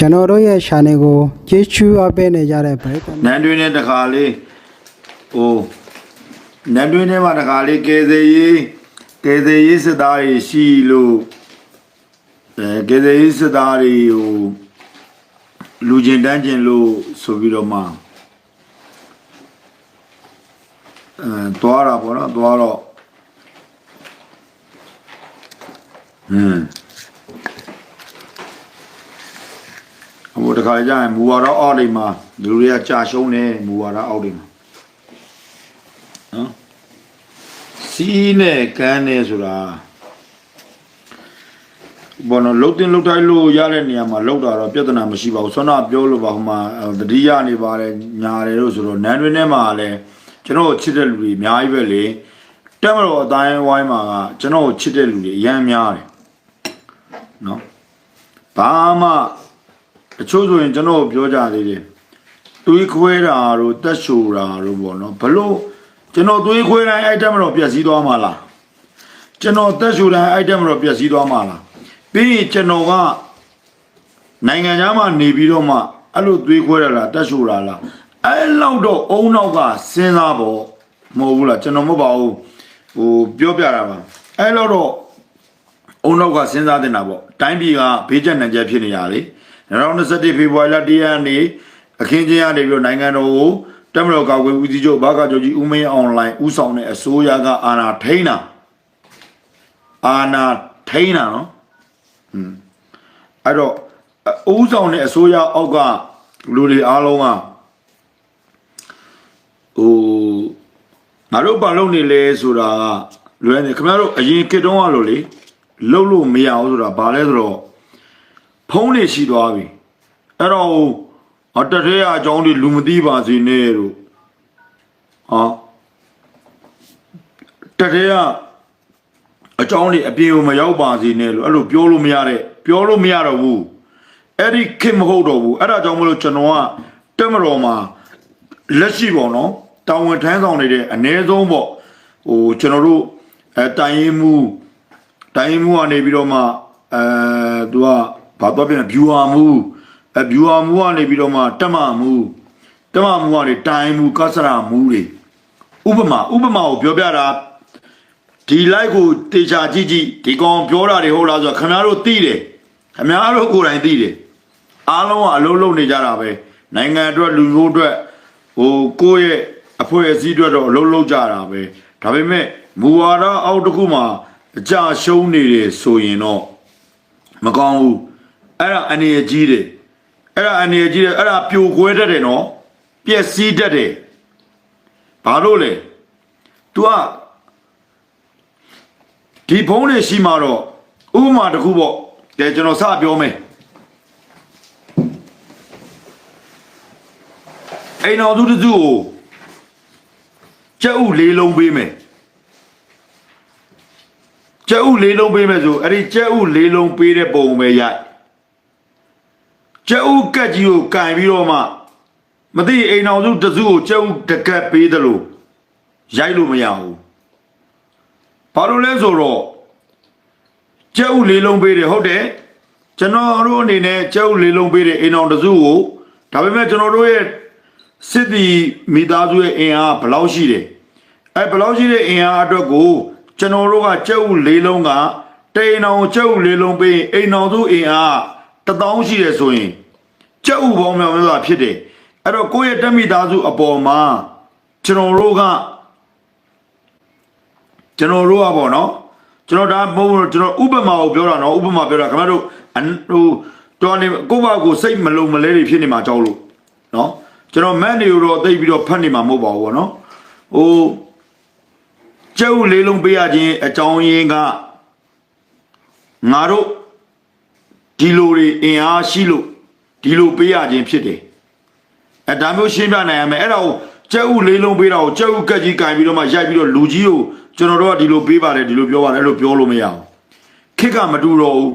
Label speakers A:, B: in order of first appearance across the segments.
A: ကျွန်တော်တို့ရဲ့ channel ကိုကျေးဇူးအပ်ပေးနေကြတဲ့ပရိသတ်
B: နန်းတွင်းနဲ့တခါလေးဟိုနန်းတွင်းထဲမှာတခါလေးကယ်ဆယ်ရေးကယ်ဆယ်ရေးစစ်သားတွေရှိလို့အဲကယ်ဆယ်ရေးစစ်သားတွေဟိုလူချင်းတန်းချင်းလို့ဆိုပြီးတော့မှအဲတွားတာပေါ့နော်တွားတော့ဟမ် ဟိုတခါကြရင်မူဝါဒအောက်တွေမှာလူတွေကကြာရှုံးနေမူဝါဒအောက်တွေမှာနော်စီးနဲ့ကန်းနေဆိုတာဘောနော်လုတ်တင်လုတ်တိုင်းလို့ရတဲ့နေရာမှာလုတ်တာတော့ပြဿနာမရှိပါဘူးဆွမ်းနာပြောလို့ပါဟိုမှာတတိယနေပါတယ်ညာတယ်လို့ဆိုတော့နန်းတွင်ထဲမှာလည်းကျွန်တော်ချစ်တဲ့လူတွေအများကြီးပဲလေတက်မတော်အတိုင်းဝိုင်းမှာကကျွန်တော်ချစ်တဲ့လူတွေအများများတယ်နော်ဘာမှ တချို့ဆိုရင်ကျွန်တော်ပြောကြသေးတယ်သွေးခွဲတာတို့တက်ရှိုတာတို့ပေါ့နော်ဘလို့ကျွန်တော်သွေးခွဲတိုင်းအဲ့တက်မတော်ပြက်စီးသွားမှာလားကျွန်တော်တက်ရှိုတိုင်းအဲ့တက်မတော်ပြက်စီးသွားမှာလားပြီးရင်ကျွန်တော်ကနိုင်ငံသားမှာနေပြီးတော့မှအဲ့လိုသွေးခွဲရလားတက်ရှိုတာလားအဲ့လောက်တော့အုံနောက်ကစဉ်းစားဖို့မဟုတ်ဘူးလားကျွန်တော်မဟုတ်ပါဘူးဟိုပြောပြတာပါအဲ့လောက်တော့အုံနောက်ကစဉ်းစားတင်တာပေါ့တိုင်းပြည်ကဘေးကျက်နံကျက်ဖြစ်နေရလေ 2021ဖေဖော်ဝါရီလ1ရက်နေ့အခင်းချင်းရနေပြီးတော့နိုင်ငံတော်ကိုတက်မတော်ကာကွယ်ဦးစီးချုပ်ဘာကချုပ်ကြီးဦးမင်းအောင်လိုင်းဦးဆောင်တဲ့အစိုးရကအာဏာထိန်းတာအာဏာထိန်းတာနော်อืมအဲ့တော့ဦးဆောင်တဲ့အစိုးရအောက်ကလူတွေအားလုံးကဟိုငါတို့ဘာလုပ်နေလဲဆိုတာကလွယ်နေခင်ဗျားတို့အရင်ခေတ်တုန်းကလို့လေလှုပ်လို့မရဘူးဆိုတာဘာလဲဆိုတော့ ဖုံးနေရှိသွားပြီအဲ့တော့အတထဲအကြောင်းတွေလူမသိပါစေနဲ့လို့ဟာတထဲကအကြောင်းတွေအပြင်ကိုမရောက်ပါစေနဲ့လို့အဲ့လိုပြောလို့မရတဲ့ပြောလို့မရတော့ဘူးအဲ့ဒီခင်မဟုတ်တော့ဘူးအဲ့ဒါကြောင့်မလို့ကျွန်တော်ကတက်မတော်မှာလက်ရှိပေါ့နော်တာဝန်ထမ်းဆောင်နေတဲ့အ ਨੇ ဆုံးပေါ့ဟိုကျွန်တော်တို့အဲတိုင်ရင်မှုတိုင်းမှုကနေပြီးတော့မှအဲသူက ဘာတော့ပြန် viewer မှုအဲ viewer မှုကနေပြီးတော့မှတက်မမှုတက်မမှုကနေတိုင်းမှုကစရာမှုတွေဥပမာဥပမာကိုပြောပြတာဒီ live ကိုတေချာကြည့်ကြည့်ဒီကောင်ပြောတာတွေဟုတ်လားဆိုတော့ခင်ဗျားတို့သိတယ်ခင်ဗျားတို့ကိုယ်တိုင်သိတယ်အားလုံးကအလုံးလုံးနေကြတာပဲနိုင်ငံအတွက်လူမျိုးအတွက်ဟိုကိုယ့်ရဲ့အဖွဲ့အစည်းအတွက်တော့အလုံးလုံးကြတာပဲဒါပေမဲ့မူဝါဒအောက်တစ်ခုမှာအကြရှုံးနေတယ်ဆိုရင်တော့မကောင်းဘူး အဲ့ဒါအနေအကြီးတယ်အဲ့ဒါအနေအကြီးတယ်အဲ့ဒါပြိုကွဲတတ်တယ်နော်ပျက်စီးတတ်တယ်ဘာလို့လဲ तू ကဒီဖုံးနေရှိမှာတော့ဥပမာတစ်ခုပေါ့ကဲကျွန်တော်စပြောမယ်အိမ်တော်သူတစ်စုကိုကြက်ဥလေးလုံးပေးမယ်ကျက်ဥလေးလုံးပေးမယ်ဆိုအဲ့ဒီကျက်ဥလေးလုံးပေးတဲ့ပုံပဲရိုက် ကျက်ဥကက်ကြီးကိုကင်ပြီးတော့မှမသိအိမ်အောင်စုတစ်စုကိုကျက်ဥတကက်ပေးတယ်လို့ရိုက်လို့မရဘူးဘာလို့လဲဆိုတော့ကျက်ဥလေးလုံးပေးတယ်ဟုတ်တယ်ကျွန်တော်တို့အနေနဲ့ကျက်ဥလေးလုံးပေးတယ်အိမ်အောင်တစ်စုကိုဒါပေမဲ့ကျွန်တော်တို့ရဲ့စစ်တီမိသားစုရဲ့အင်အားဘယ်လောက်ရှိတယ်အဲဘယ်လောက်ရှိတဲ့အင်အားအတွက်ကိုကျွန်တော်တို့ကကြက်ဥလေးလုံးကတိန်အောင်ကြက်ဥလေးလုံးပေးရင်အိမ်အောင်စုအင်အား တထောင်ရှိတယ်ဆိုရင်ကြက်ဥပေါင်းများများစွာဖြစ်တယ်အဲ့တော့ကိုယ့်ရဲ့တက်မိသားစုအပေါ်မှာကျွန်တော်တို့ကကျွန်တော်တို့ကပေါ့နော်ကျွန်တော်ဒါမဟုတ်ဘူးကျွန်တော်ဥပမာကိုပြောတာနော်ဥပမာပြောတာခင်ဗျားတို့အန်ဟိုတော်နေကိုယ့်ဘာကိုစိတ်မလုံမလဲတွေဖြစ်နေမှာကြောက်လို့နော်ကျွန်တော်မန်နေကိုတော့သိပ်ပြီးတော့ဖတ်နေမှာမဟုတ်ပါဘူးပေါ့နော်ဟိုကျုပ်လေးလုံးပေးရခြင်းအကြောင်းရင်းကငါတို့ ဒီလိုတွေအင်အားရှိလို့ဒီလိုပေးရခြင်းဖြစ်တယ်အဲဒါမျိုးရှင်းပြနိုင်ရမယ်အဲ့ဒါကိုကျုပ်လေးလုံးပေးတာကိုကျုပ်ကက်ကြီးကင်ပြီးတော့မှရိုက်ပြီးတော့လူကြီးကိုကျွန်တော်တို့ကဒီလိုပေးပါတယ်ဒီလိုပြောပါတယ်အဲ့လိုပြောလို့မရဘူးခစ်ကမတူတော့ဘူး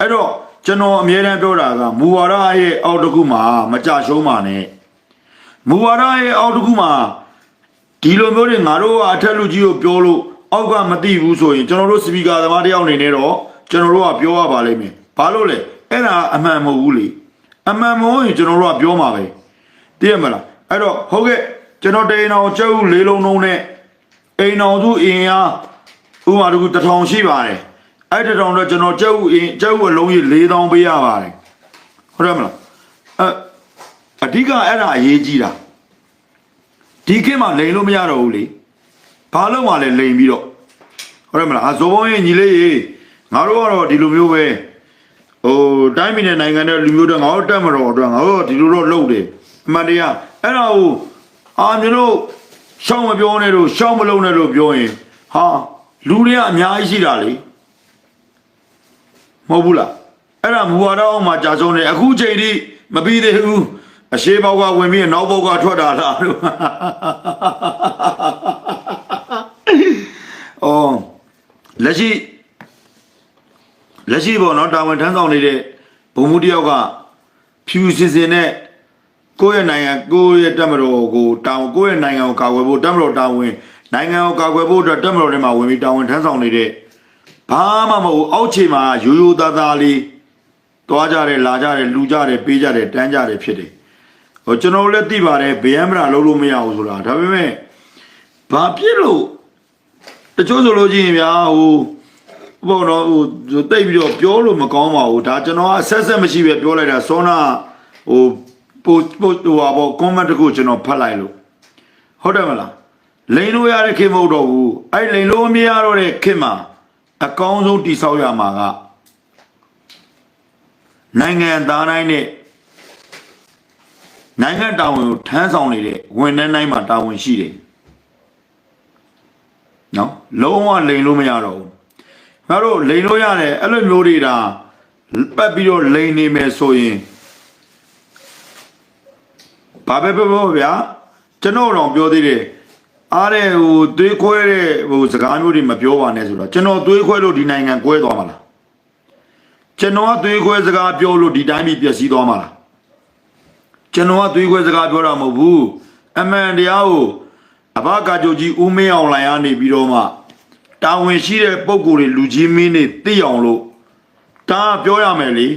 B: အဲ့တော့ကျွန်တော်အမြဲတမ်းပြောတာကမူဝါဒရဲ့အောက်တစ်ခုမှာမကြရှုံးပါနဲ့မူဝါဒရဲ့အောက်တစ်ခုမှာဒီလိုမျိုးတွေငါတို့ကအထက်လူကြီးကိုပြောလို့အောက်ကမသိဘူးဆိုရင်ကျွန်တော်တို့စပီကာသမားတယောက်အနေနဲ့တော့ကျွန်တော်တို့ကပြောရပါလိမ့်မယ် ဘာလို့လဲအဲ့ဒါအမှန်မဟုတ်ဘူးလေအမှန်မဟုတ်ရင်ကျွန်တော်တို့ကပြောမှာပဲသိရမလားအဲ့တော့ဟုတ်ကဲ့ကျွန်တော်တိန်အောင်ကျုပ်လေးလုံးလုံးနဲ့အိမ်အောင်စုအင်အားဥပမာတကူတစ်ထောင်ရှိပါတယ်အဲ့တစ်ထောင်တော့ကျွန်တော်ကျုပ်အင်ကျုပ်အလုံးကြီး4000ပေးရပါတယ်ဟုတ်တယ်မလားအအဓိကအဲ့ဒါအရေးကြီးတာဒီခေတ်မှာလိန်လို့မရတော့ဘူးလေဘာလို့မှလဲလိန်ပြီးတော့ဟုတ်တယ်မလားအဇောဘုံရဲ့ညီလေးရေငါတို့ကတော့ဒီလိုမျိုးပဲ ဟိုတိုင်းပြည်နဲ့နိုင်ငံတဲ့လူမျိုးတွေငါတို့တက်မတော်အတွက်ငါတို့ဒီလိုတော့လုပ်တယ်အမှန်တရားအဲ့ဒါကိုအာမျိုးတို့ရှောင်းမပြောနဲ့လို့ရှောင်းမလုံးနဲ့လို့ပြောရင်ဟာလူတွေကအများကြီးရှိတာလေမဟုတ်ဘူးလားအဲ့ဒါမူဝါဒအောင်မှာကြာဆုံးတယ်အခုချိန်ထိမပြီးသေးဘူးအရှိဘောက်ကဝင်ပြီးနောက်ဘောက်ကထွက်တာလားလို့အော်လက်ရှိ လက်ရှိပေါ့နော်တာဝန်ထမ်းဆောင်နေတဲ့ဘုံမှုတယောက်ကဖြူစင်စင်နဲ့ကိုယ့်ရဲ့နိုင်ငံကိုယ့်ရဲ့တက်မတော်ကိုတာဝန်ကိုယ့်ရဲ့နိုင်ငံကိုကာကွယ်ဖို့တက်မတော်တာဝန်နိုင်ငံကိုကာကွယ်ဖို့အတွက်တက်မတော်တွေမှာဝင်ပြီးတာဝန်ထမ်းဆောင်နေတဲ့ဘာမှမဟုတ်အောက်ခြေမှာရိုးရိုးသားသားလေးတွားကြတယ်လာကြတယ်လူကြတယ်ပေးကြတယ်တန်းကြတယ်ဖြစ်တယ်ဟိုကျွန်တော်လည်းသိပါတယ်ဗယံမရာလုံးလို့မရဘူးဆိုတာဒါပေမဲ့ဘာဖြစ်လို့တချို့ဆိုလို့ရှိရင်ဗျာဟို ဘောတော့ဟိုတိတ်ပြီးတော့ပြောလို့မကောင်းပါဘူးဒါကျွန်တော်အဆက်ဆက်မရှိပဲပြောလိုက်တာစောနာဟိုပို့ပို့ဟိုပါဘော comment တခုကျွန်တော်ဖတ်လိုက်လို့ဟုတ်တယ်မလားလိန်လို့ရတဲ့ခင်မဟုတ်တော့ဘူးအဲ့လိန်လို့မရတော့တဲ့ခင်မှာအကောင်းဆုံးတိဆောက်ရမှာကနိုင်ငံသားတိုင်းနဲ့နိုင်ငံတာဝန်ကိုထမ်းဆောင်နေတဲ့ဝန်ထမ်းတိုင်းမှာတာဝန်ရှိတယ်နော်လုံးဝလိန်လို့မရတော့ဘူး ငါတို့လိန်လို့ရတယ်အဲ့လိုမျိုးတွေဒါပတ်ပြီးတော့လိန်နေမယ်ဆိုရင်ဘာပဲပြောပြောဗျာကျွန်တော်တော့ပြောသေးတယ်အားတဲ့ဟိုသွေးခွဲတဲ့ဟိုစကားမျိုးတွေမပြောပါနဲ့ဆိုတော့ကျွန်တော်သွေးခွဲလို့ဒီနိုင်ငံကွဲသွားမှာလားကျွန်တော်ကသွေးခွဲစကားပြောလို့ဒီတိုင်းပြည်ပျက်စီးသွားမှာလားကျွန်တော်ကသွေးခွဲစကားပြောတာမဟုတ်ဘူးအမှန်တရားကိုအဘကာကြိုကြီးဦးမင်းအောင်လိုင်ကနေပြီးတော့မှ တာဝန်ရှိတဲ့ပုံကိုယ်တွေလူကြီးမင်းတွေသိအောင်လို့ဒါကပြောရမယ်လေ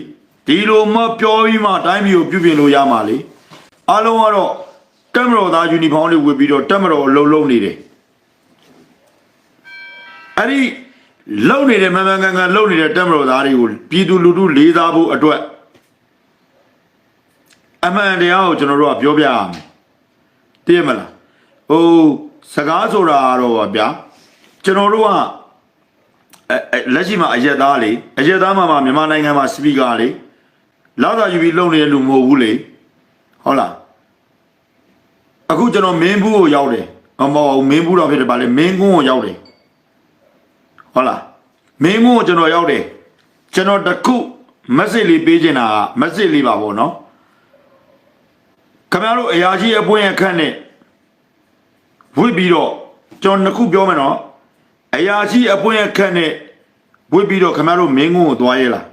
B: ဒီလိုမပြောပြီးမှတိုင်းပြည်ကိုပြုပြင်လို့ရမှာလေအားလုံးကတော့တက်မတော်သားယူနီဖောင်းတွေဝတ်ပြီးတော့တက်မတော်အလုံးလုံးနေတယ်အဲ့ဒီလုံနေတဲ့မန်မန်ကန်ကန်လုံနေတဲ့တက်မတော်သားတွေကိုပြည်သူလူထုလေးစားဖို့အတွက်အမှန်တရားကိုကျွန်တော်တို့ကပြောပြရမယ်သိရမလားဟိုစကားဆိုတာတော့ဗာဗျာ ကျွန်တော်တို့ကအဲအဲလက်ရှိမှာအရက်သားလေအရက်သားမှာမှမြန်မာနိုင်ငံမှာစပီကာလေလောက်သာယူပြီးလုံနေတဲ့လူမဟုတ်ဘူးလေဟုတ်လားအခုကျွန်တော်မင်းဘူးကိုရောက်တယ်မမဟုတ်ဘူးမင်းဘူးတော့ဖြစ်တယ်ဗာလေမင်းကွန်းကိုရောက်တယ်ဟုတ်လားမင်းကွန်းကိုကျွန်တော်ရောက်တယ်ကျွန်တော်တခုမက်ဆေ့လေးပေးချင်တာကမက်ဆေ့လေးပါဗောနော်ခင်ဗျားတို့အရာရှိအပွင့်အခန့်နဲ့ဝစ်ပြီးတော့ကျွန်တော်နှစ်ခုပြောမယ်နော် အရာရှိအပွင့်အခက်နဲ့ဝစ်ပြီးတော့ခင်ဗျားတို့မင်းကုန်းကိုသွားရဲလား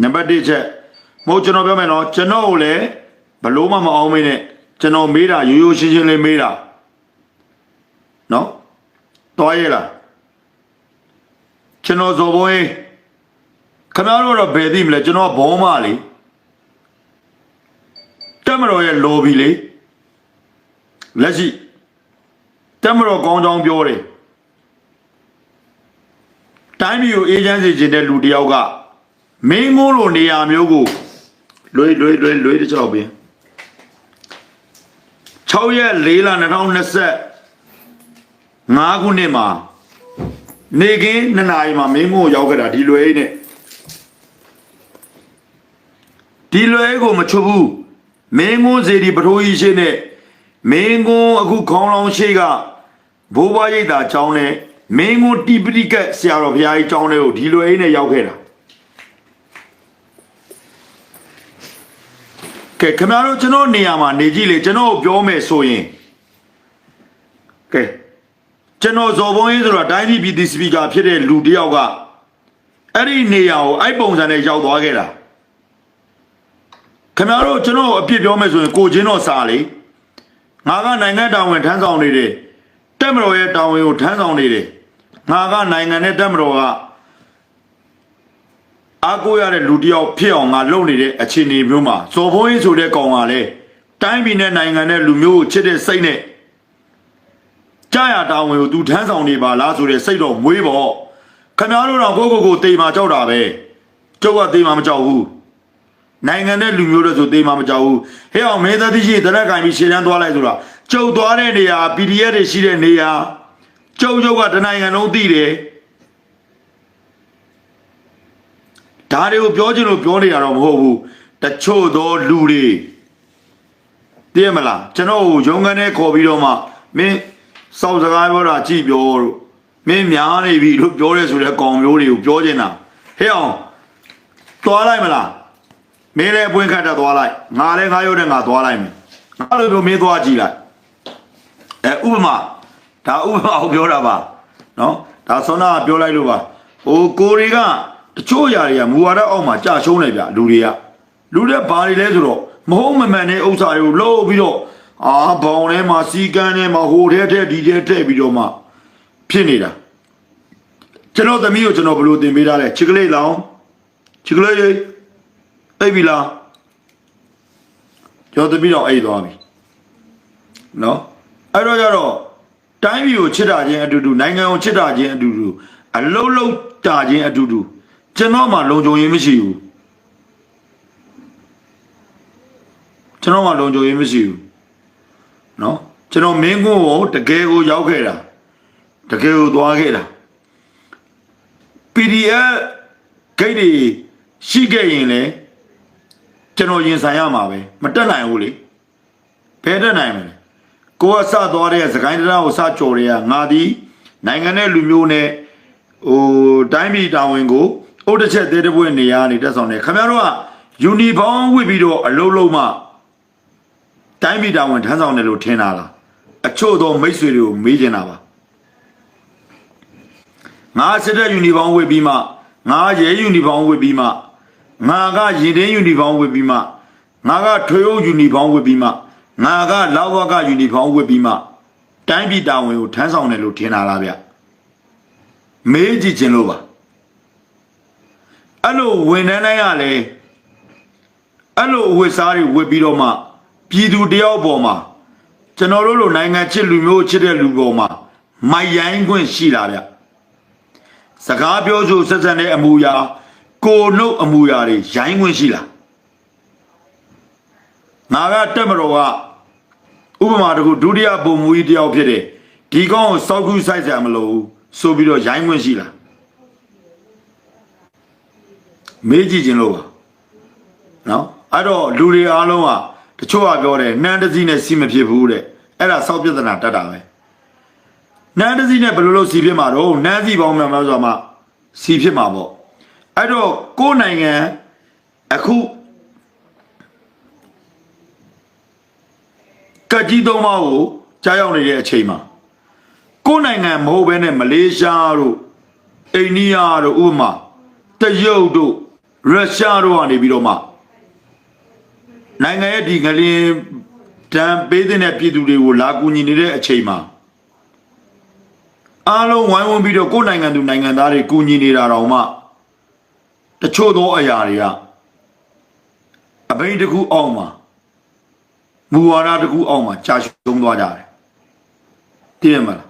B: နံပါတ်1ချက်မဟုတ်ကျွန်တော်ပြောမယ်နော်ကျွန်တော်ကိုလည်းဘလို့မှမအောင်မင်းနဲ့ကျွန်တော်မေးတာရိုးရိုးရှင်းရှင်းလေးမေးတာနော်သွားရဲလားကျွန်တော်ဇော်ဘုံရေးခင်ဗျားတို့တော့ဘယ်သိမလဲကျွန်တော်ကဘောမလေးတက်မတော်ရဲ့ lobby လေ လက်ရှိတက်မတော်ကောင်းကြောင်းပြောတယ်တိုင်းပြည်ကိုအေဂျင့်စီခြင်းတဲ့လူတယောက်ကမင်းငိုးလိုနေရာမျိုးကိုလွေးလွေးလွေးလွေးတစ်ချက်ပြင်6ရက်4လ2025ခုနှစ်မှာနေကင်း2နာရီမှာမင်းငိုးရောက်ခဲ့တာဒီလွေးနဲ့ဒီလွေးကိုမချွတ်ဘူးမင်းကွန်းစေဒီပထိုးကြီးရှိနဲ့ မင်းကွန်းအခုခေါင်းလောင်းရှိကဘိုးဘွားရိတ်တာចောင်းနဲ့မင်းကွန်းတိပတိကက်ဆရာတော်ဘုရားကြီးចောင်းတွေကိုဒီလိုအိမ်နဲ့ရောက်ခဲ့တာကဲခင်ဗျားတို့ကျွန်တော်နေရာမှာနေကြည့်လေကျွန်တော်ပြောမယ်ဆိုရင်ကဲကျွန်တော်ဇော်ဘုံရေးဆိုတာတိုင်းပြည်ပြည်သူစပီကာဖြစ်တဲ့လူတစ်ယောက်ကအဲ့ဒီနေရာကိုအဲ့ပုံစံနဲ့ရောက်သွားခဲ့တာခင်ဗျားတို့ကျွန်တော်အပြစ်ပြောမယ်ဆိုရင်ကိုချင်းတော့စာလေ ငါကနိုင်ငံတာဝန်ထမ်းဆောင်နေတယ်တက်မတော်ရဲ့တာဝန်ကိုထမ်းဆောင်နေတယ်ငါကနိုင်ငံနဲ့တက်မတော်ကအားကိုးရတဲ့လူတစ်ယောက်ဖြစ်အောင်ငါလုပ်နေတဲ့အခြေအနေမျိုးမှာဇော်ဘုန်းကြီးဆိုတဲ့ကောင်ကလည်းတိုင်းပြည်နဲ့နိုင်ငံနဲ့လူမျိုးကိုချစ်တဲ့စိတ်နဲ့ကြာရတာဝန်ကိုသူထမ်းဆောင်နေပါလားဆိုတဲ့စိတ်တော့မွေးပေါ့ခမားတို့တော့ကိုကိုကိုတေးမာကြောက်တာပဲကျုပ်ကတေးမာမကြောက်ဘူး နိုင်ငံနဲ့လူမျိုးတွေဆိုတေးမာမကြောက်ဘူးဟဲ့အောင်မင်းသားတိရှိတရက်ကင်ပြီးရှင်းတန်းသွားလိုက်ဆိုတာကျုပ်သွားတဲ့နေရာ PDF တွေရှိတဲ့နေရာကျုပ်ကျုပ်ကတနိုင်ငံလုံးသိတယ်ဒါတွေကိုပြောချင်လို့ပြောနေတာတော့မဟုတ်ဘူးတချို့သောလူတွေသိရမလားကျွန်တော်ကိုရုံးခန်းထဲခေါ်ပြီးတော့မှမင်းစောက်စကားပြောတာကြည့်ပြောလို့မင်းများနေပြီလို့ပြောရဲဆိုတဲ့ကောင်မျိုးတွေကိုပြောချင်တာဟဲ့အောင်သွားလိုက်မလား မင်းလည်းအပွင့်ခတ်တက်သွားလိုက်ငါလည်းငါရုပ်တဲ့ငါသွားလိုက်မယ်ငါလည်းပြောမင်းသွားကြည့်လိုက်အဲဥပမာဒါဥပမာကိုပြောတာပါနော်ဒါဆွမ်းနာကပြောလိုက်လို့ပါဟိုကိုတွေကတချို့ຢာတွေကမူဝါဒအောက်မှာကြာရှုံးနေဗျလူတွေကလူတွေဘာတွေလဲဆိုတော့မဟုတ်မမှန်တဲ့ဥစ္စာတွေကိုလှုပ်ပြီးတော့အာဘောင်ထဲမှာစီကန်းထဲမှာဟိုထဲထဲဒီထဲထဲပြီးတော့မှဖြစ်နေတာကျွန်တော်သမီးကိုကျွန်တော်ဘယ်လိုသင်ပေးထားလဲချစ်ကလေးလောင်ချစ်ကလေး အိပ်ပြီလားကျွန်တော်သမီးတော့အိပ်သွားပြီနော်အဲ့တော့ကျတော့တိုင်းပြည်ကိုချစ်တာချင်းအတူတူနိုင်ငံကိုချစ်တာချင်းအတူတူအလုံးလုံးတာချင်းအတူတူကျွန်တော်မှလုံခြုံရေးမရှိဘူးကျွန်တော်မှလုံခြုံရေးမရှိဘူးနော်ကျွန်တော်မင်းကွန်းကိုတကယ်ကိုရောက်ခဲ့တာတကယ်ကိုသွားခဲ့တာ PDF ဂိတ်တွေရှိခဲ့ရင်လေ ကျွန်တော်ရင်ဆိုင်ရမှာပဲမတက်နိုင်ဘူးလေဘယ်တက်နိုင်မလဲကိုကစသွားတဲ့စကိုင်းတရားကိုစကြော်တွေကငါဒီနိုင်ငံနဲ့လူမျိုးနဲ့ဟိုတိုင်းပြည်တာဝန်ကိုအုတ်တစ်ချက်သေးတဲ့ဘွဲ့နေရာနေတက်ဆောင်တယ်ခင်ဗျားတို့ကယူနီဖောင်းဝတ်ပြီးတော့အလုံးလုံးမှတိုင်းပြည်တာဝန်ထမ်းဆောင်တယ်လို့ထင်တာလားအချို့သောမိတ်ဆွေတွေကိုမေးချင်တာပါငါစစ်တဲ့ယူနီဖောင်းဝတ်ပြီးမှငါရဲယူနီဖောင်းဝတ်ပြီးမှ ငါကရင်တင်းယူနီဖောင်းဝတ်ပြီးမှငါကထွေအုပ်ယူနီဖောင်းဝတ်ပြီးမှငါကလောက်ဝကယူနီဖောင်းဝတ်ပြီးမှတိုင်းပြည်တာဝန်ကိုထမ်းဆောင်တယ်လို့ထင်တာလားဗျမေးကြည့်ခြင်းလို့ပါအဲ့လိုဝန်ထမ်းတိုင်းကလည်းအဲ့လိုအဝတ်စားတွေဝတ်ပြီးတော့မှပြည်သူတယောက်ပေါ်မှာကျွန်တော်တို့လိုနိုင်ငံချစ်လူမျိုးချစ်တဲ့လူပေါ်မှာမိုက်ရိုင်းခွင့်ရှိလားဗျစကားပြောဆိုဆက်ဆံတဲ့အမူအရာ ကိုနှုတ်အမူအရာတွေရိုင်းခွင့်ရှိလားငါကတက်မတော်ကဥပမာတခုဒုတိယပုံမူကြီးတယောက်ဖြစ်တယ်ဒီကောင်ကိုစောက်ကူးဆိုင်ဆရာမလို့ဘူးဆိုပြီးတော့ရိုင်းခွင့်ရှိလားမေးကြည့်ခြင်းလို့ပါနော်အဲ့တော့လူတွေအားလုံးကတချို့ကပြောတယ်နှမ်းတစည်းနဲ့စီမဖြစ်ဘူးတဲ့အဲ့ဒါစောက်ပြဿနာတတ်တာပဲနှမ်းတစည်းနဲ့ဘယ်လိုလုပ်စီဖြစ်မှာတော့နှမ်းစီပေါင်းများများဆိုမှစီဖြစ်မှာပေါ့ အဲ့တော့ကိုယ်နိုင်ငံအခုကကြီးသုံးပါးကိုကြားရောက်နေတဲ့အချိန်မှာကိုယ်နိုင်ငံမဟုတ်ဘဲနဲ့မလေးရှားတို့အိန္ဒိယတို့ဥပမာတရုတ်တို့ရုရှားတို့ကနေပြီးတော့မှနိုင်ငံရဲ့ဒီငလင်းတံပေးတဲ့ပြည်သူတွေကိုလာကူညီနေတဲ့အချိန်မှာအားလုံးဝိုင်းဝန်းပြီးတော့ကိုယ်နိုင်ငံသူနိုင်ငံသားတွေကူညီနေတာတော့မှ တချို့သောအရာတွေကအဘိဓတစ်ခုအောက်မှာမူဝါဒတစ်ခုအောက်မှာကြာရှုံးသွားကြတယ်သိရမလား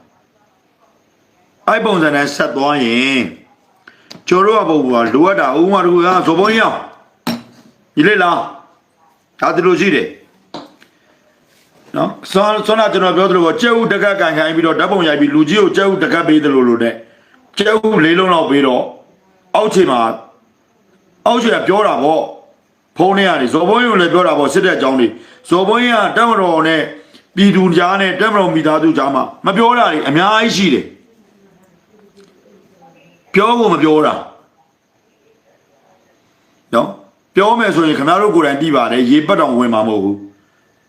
B: အဲ့ပုံစံနဲ့ဆက်သွားရင်ကျော်တို့ကပုံကလိုအပ်တာဥမာတို့ကဇော်ဘုံရောက်ဒီလေလားဒါတလို့ရှိတယ်နော်ဆွမ်းဆွမ်းနာကျွန်တော်ပြောသလိုပေါ့ကျဲဥတကက်ကန်ခိုင်းပြီးတော့ဓာတ်ပုံရိုက်ပြီးလူကြီးကိုကျဲဥတကက်ပေးသလိုလိုနဲ့ကျဲဥလေးလုံးလောက်ပေးတော့အောက်ခြေမှာ အောက်ခြေကပြောတာပေါ့ဖုန်းထဲကနေဇော်ဘုံရုံလည်းပြောတာပေါ့စစ်တဲ့အကြောင်းတွေဇော်ဘုံရတက်မတော်နဲ့ပြည်သူကြားနဲ့တက်မတော်မိသားစုကြားမှာမပြောတာတွေအများကြီးရှိတယ်ပြောဖို့မပြောတာနော်ပြောမယ်ဆိုရင်ခင်ဗျားတို့ကိုယ်တိုင်ပြီးပါတယ်ရေပတ်တောင်ဝင်မှာမဟုတ်ဘူး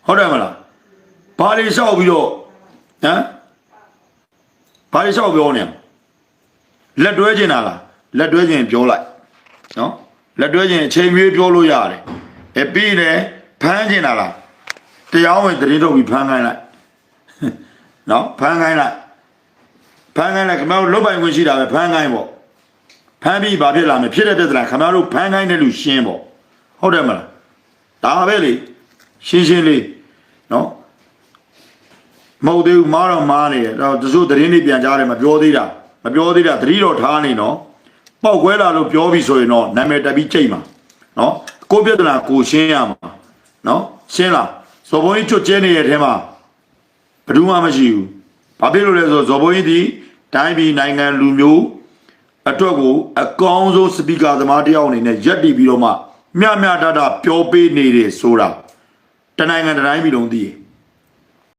B: ဟုတ်တယ်မလားဘာတွေလျှောက်ပြီးတော့ဟမ်ဘာတွေလျှောက်ပြောနေလဲလက်တွဲကျင်တာလားလက်တွဲကျင်ပြောလိုက်နော် လက်တွဲကျင်အချိန်မြေးပြောလို့ရတယ်အဲပြီးတယ်ဖမ်းကျင်တာလားတရားဝင်တရင်ထုတ်ပြီးဖမ်းခိုင်းလိုက်နော်ဖမ်းခိုင်းလိုက်ဖမ်းခိုင်းလိုက်ခင်ဗျားတို့လုတ်ပိုင်ခွင့်ရှိတာပဲဖမ်းခိုင်းပေါ့ဖဖမ်းပြီးဘာဖြစ်လာမလဲဖြစ်တဲ့ပြဿနာခင်ဗျားတို့ဖမ်းခိုင်းတဲ့လူရှင်းပေါ့ဟုတ်တယ်မလားဒါပဲလေရှင်းရှင်းလေးနော်မဟုတ်သေးဘူးမားတော့မားနေတယ်တော့တချို့သတင်းတွေပြန်ကြားတယ်မပြောသေးတာမပြောသေးတာသတိတော့ထားနေနော် ပောက်ကွဲလာလို့ပြောပြီဆိုရင်တော့နာမည်တက်ပြီးကြိတ်မှာနော်ကိုယ့်ပြဿနာကိုရှင်းရမှာနော်ရှင်းလားစော်ဘုံကြီးချွတ်ကျဲနေတဲ့အထဲမှာဘယ်သူမှမရှိဘူးဘာဖြစ်လို့လဲဆိုတော့ဇော်ဘုံကြီးဒီတိုင်းပြည်နိုင်ငံလူမျိုးအတွက်ကိုအကောင်းဆုံးစပီကာသမားတစ်ယောက်အနေနဲ့ရက်တည်ပြီးတော့မှမျှမျှတတပြောပေးနေတယ်ဆိုတာတနိုင်ငံတစ်တိုင်းပြည်လုံးသိတယ်